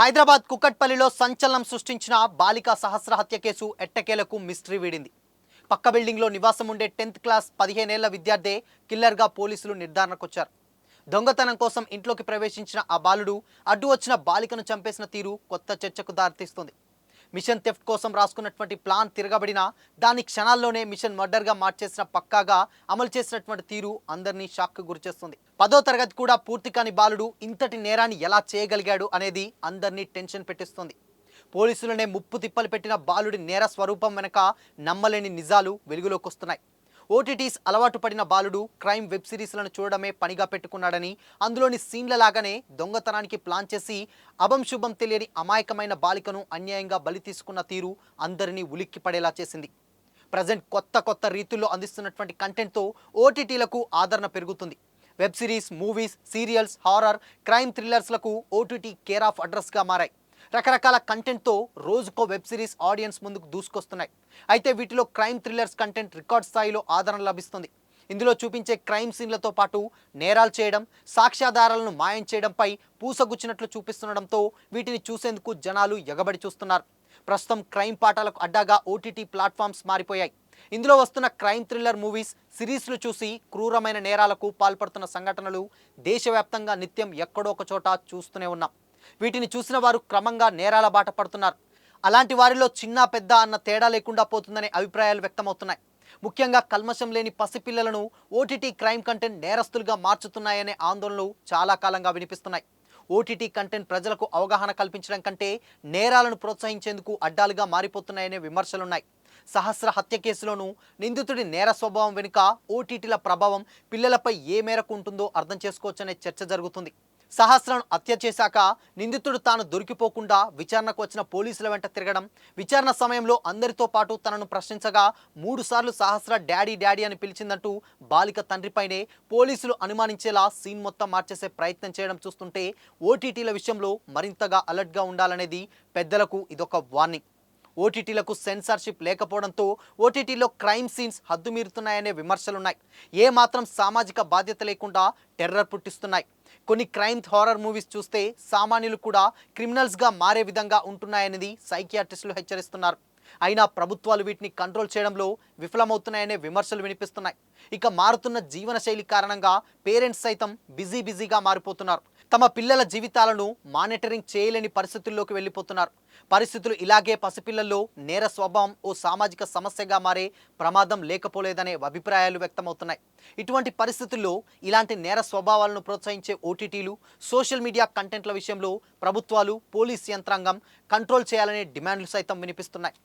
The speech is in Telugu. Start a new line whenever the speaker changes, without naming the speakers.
హైదరాబాద్ కుక్కట్పల్లిలో సంచలనం సృష్టించిన బాలికా సహస్ర హత్య కేసు ఎట్టకేలకు మిస్టరీ వీడింది. పక్క బిల్డింగ్లో నివాసం ఉండే టెన్త్ క్లాస్ పదిహేనేళ్ళ విద్యార్థే కిల్లర్గా పోలీసులు నిర్ధారణకొచ్చారు. దొంగతనం కోసం ఇంట్లోకి ప్రవేశించిన ఆ బాలుడు అడ్డు వచ్చిన బాలికను చంపేసిన తీరు కొత్త చర్చకు దారితీస్తుంది. మిషన్ థెఫ్ట్ కోసం రాసుకున్నటువంటి ప్లాన్ తిరగబడినా దాన్ని క్షణాల్లోనే మిషన్ మర్డర్గా మార్చేసిన పక్కాగా అమలు చేసినటువంటి తీరు అందరినీ షాక్కు గురిచేస్తుంది పదో తరగతి కూడా పూర్తి కాని బాలుడు ఇంతటి నేరాన్ని ఎలా చేయగలిగాడు అనేది అందరినీ టెన్షన్ పెట్టిస్తుంది. పోలీసులనే ముప్పు తిప్పలు పెట్టిన బాలుడి నేర స్వరూపం వెనక నమ్మలేని నిజాలు వెలుగులోకి వస్తున్నాయి. ఓటీటీస్ అలవాటు పడిన బాలుడు క్రైమ్ వెబ్ సిరీస్లను చూడడమే పనిగా పెట్టుకున్నాడని అందులోని సీన్ల లాగానే దొంగతనానికి ప్లాన్ చేసి అభం శుభం తెలియని అమాయకమైన బాలికను అన్యాయంగా బలి తీసుకున్న తీరు అందరినీ ఉలిక్కి పడేలా చేసింది. ప్రజెంట్ కొత్త కొత్త రీతుల్లో అందిస్తున్నటువంటి కంటెంట్తో ఓటీటీలకు ఆదరణ పెరుగుతుంది. Web series movies serials horror crime థ్రిల్లర్స్లకు OTT care of అడ్రస్గా మారాయి. రకరకాల కంటెంట్తో రోజుకో వెబ్ సిరీస్ ఆడియన్స్ ముందుకు దూసుకొస్తున్నాయి. అయితే వీటిలో క్రైమ్ థ్రిల్లర్స్ కంటెంట్ రికార్డ్ స్థాయిలో ఆదరణ లభిస్తుంది. ఇందులో చూపించే క్రైమ్ సీన్లతో పాటు నేరాలు చేయడం సాక్ష్యాధారాలను మాయం చేయడంపై పూసగుచ్చినట్లు చూపిస్తుండడంతో వీటిని చూసేందుకు జనాలు ఎగబడి చూస్తున్నారు. ప్రస్తుతం క్రైమ్ పాఠాలకు అడ్డాగా ఓటీటీ ప్లాట్ఫామ్స్ మారిపోయాయి. ఇందులో వస్తున్న క్రైమ్ థ్రిల్లర్ మూవీస్ సిరీస్లు చూసి క్రూరమైన నేరాలకు పాల్పడుతున్న సంఘటనలు దేశవ్యాప్తంగా నిత్యం ఎక్కడో ఒక చోట చూస్తూనే ఉన్నాం. వీటిని చూసిన వారు క్రమంగా నేరాల బాట పడుతున్నారు. అలాంటి వారిలో చిన్న పెద్ద అన్న తేడా లేకుండా పోతుందనే అభిప్రాయాలు వ్యక్తమవుతున్నాయి. ముఖ్యంగా కల్మషం లేని పసిపిల్లలను ఓటీటీ క్రైమ్ కంటెంట్ నేరస్తులుగా మార్చుతున్నాయనే ఆందోళనలు చాలా కాలంగా వినిపిస్తున్నాయి. ఓటీటీ కంటెంట్ ప్రజలకు అవగాహన కల్పించడం కంటే నేరాలను ప్రోత్సహించేందుకు అడ్డాలుగా మారిపోతున్నాయనే విమర్శలున్నాయి. సహస్ర హత్య కేసులోనూ నిందితుడి నేర స్వభావం వెనుక ఓటీటీల ప్రభావం పిల్లలపై ఏ మేరకు ఉంటుందో అర్థం చేసుకోవచ్చనే చర్చ జరుగుతుంది. సహస్రను హత్య చేశాక నిందితుడు తాను దొరికిపోకుండా విచారణకు వచ్చిన పోలీసుల వెంట తిరగడం విచారణ సమయంలో అందరితో పాటు తనను ప్రశ్నించగా మూడుసార్లు సహస్ర డాడీ డాడీ అని పిలిచిందంటూ బాలిక తండ్రిపైనే పోలీసులు అనుమానించేలా సీన్ మొత్తం మార్చేసే ప్రయత్నం చేయడం చూస్తుంటే ఓటీటీల విషయంలో మరింతగా అలర్ట్గా ఉండాలనేది పెద్దలకు ఇదొక వార్నింగ్. ఓటీటీలకు సెన్సార్షిప్ లేకపోవడంతో ఓటీటీలో క్రైమ్ సీన్స్ హద్దుమీరుతున్నాయనే విమర్శలున్నాయి. ఏ మాత్రం సామాజిక బాధ్యత లేకుండా టెర్రర్ పుట్టిస్తున్నాయి. కొన్ని క్రైమ్ హారర్ మూవీస్ చూస్తే సామాన్యులు కూడా క్రిమినల్స్గా మారే విధంగా ఉంటున్నాయనేది సైకియాట్రిస్టులు హెచ్చరిస్తున్నారు. అయినా ప్రభుత్వాలు వీటిని కంట్రోల్ చేయడంలో విఫలమవుతున్నాయనే విమర్శలు వినిపిస్తున్నాయి. ఇక మారుతున్న జీవనశైలి కారణంగా పేరెంట్స్ సైతం బిజీ బిజీగా మారిపోతున్నారు. తమ పిల్లల జీవితాలను మానిటరింగ్ చేయలేని పరిస్థితుల్లోకి వెళ్ళిపోతున్నారు. పరిస్థితులు ఇలాగే పసిపిల్లల్లో నేర స్వభావం ఓ సామాజిక సమస్యగా మారే ప్రమాదం లేకపోలేదనే అభిప్రాయాలు వ్యక్తమవుతున్నాయి. ఇటువంటి పరిస్థితుల్లో ఇలాంటి నేర స్వభావాలను ప్రోత్సహించే ఓటీటీలు సోషల్ మీడియా కంటెంట్ల విషయంలో ప్రభుత్వాలు పోలీస్ యంత్రాంగం కంట్రోల్ చేయాలనే డిమాండ్లు సైతం వినిపిస్తున్నాయి.